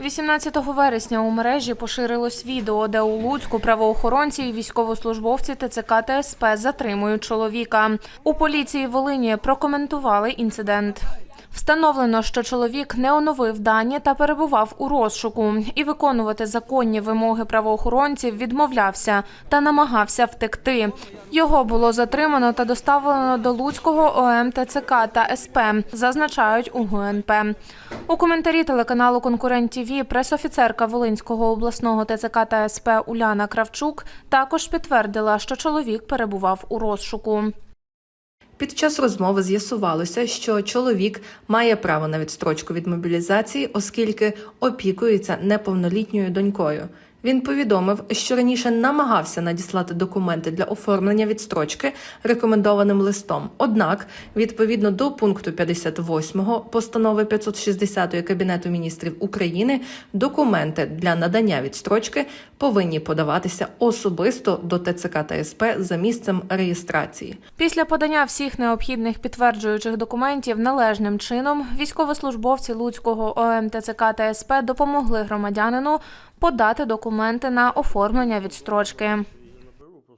18 вересня у мережі поширилось відео, де у Луцьку правоохоронці і військовослужбовці ТЦК та затримують чоловіка. У поліції Волині прокоментували інцидент. Встановлено, що чоловік не оновив дані та перебував у розшуку і виконувати законні вимоги правоохоронців відмовлявся та намагався втекти. Його було затримано та доставлено до Луцького ОМ ТЦК та СП, зазначають у ГУНП. У коментарі телеканалу Конкурент ТІВІ пресофіцерка Волинського обласного ТЦК та СП Уляна Кравчук також підтвердила, що чоловік перебував у розшуку. Під час розмови з'ясувалося, що чоловік має право на відстрочку від мобілізації, оскільки опікується неповнолітньою донькою. Він повідомив, що раніше намагався надіслати документи для оформлення відстрочки рекомендованим листом. Однак, відповідно до пункту 58 постанови 560 Кабінету міністрів України, документи для надання відстрочки повинні подаватися особисто до ТЦК та СП за місцем реєстрації. Після подання всіх необхідних підтверджуючих документів належним чином військовослужбовці Луцького ОМ ТЦК та СП допомогли громадянину подати документи на оформлення відстрочки.